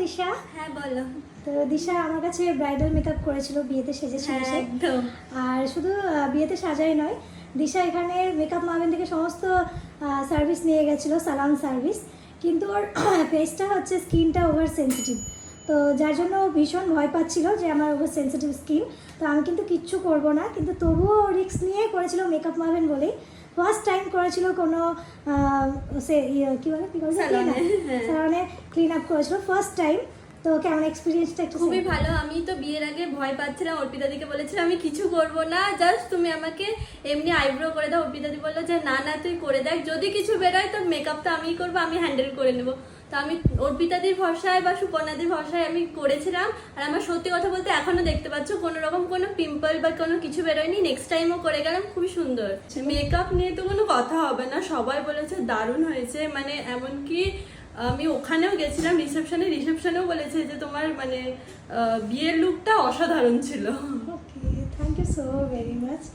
দিশা? হ্যাঁ বলো। তো দিশা আমার কাছে ব্রাইডাল মেকআপ করেছিল বিয়েতে সেজেছিল হ্যাঁ একদম। আর শুধু বিয়েতে সাজাই নয় দিশা এখানে মেকআপ মাবেন থেকে সমস্ত সার্ভিস নিয়ে গেছিল সালাম সার্ভিস কিন্তু ওর ফেসটা হচ্ছে স্কিনটা ওভার সেন্সিটিভ তো যার জন্য ভীষণ ভয় পাচ্ছিল যে আমার ওভার সেন্সিটিভ স্কিন তো আমি কিন্তু কিচ্ছু করব না কিন্তু তবুও রিস্ক নিয়ে করেছিল মেকআপ মাবেন বলেই। ফার্স্ট টাইম করেছিল কোনো সে কী কি বলে? কী বলে? হ্যাঁ। সালনে ক্লিন আপ করেছিল ফার্স্ট টাইম তো কেমন এক্সপিরিয়েন্সটা একটু খুবই ভালো। আমি তো বিয়ের আগে ভয় পাচ্ছিলাম। অর্পিতা দিকে বলেছিলাম আমি কিছু করব না। জাস্ট তুমি আমাকে এমনি আইব্রো করে দাও। অর্পিতা দি বলল যে না না তুই করে দেখ। যদি কিছু বেরোয় তো মেকআপটা আমিই করব আমি হ্যান্ডেল করে নেব। তো আমি অর্পিতাদির ভরসায় বা সুপর্ণাদির ভরসায় আমি করেছিলাম। আর আমার সত্যি কথা বলতে এখনও দেখতে পাচ্ছ কোনো রকম কোনো পিম্পল বা কোনো কিছু বেরোয়নি। নেক্সট টাইমও করে গেলাম খুবই সুন্দর। মেকআপ নিয়ে তো কোনো কথা হবে না। সবাই বলেছে দারুণ হয়েছে। মানে এমনকি আমি ওখানেও গেছিলাম রিসেপশনে রিসেপশনেও বলেছে যে তোমার মানে বিয়ের লুকটা অসাধারণ ছিল okay thank you so very much.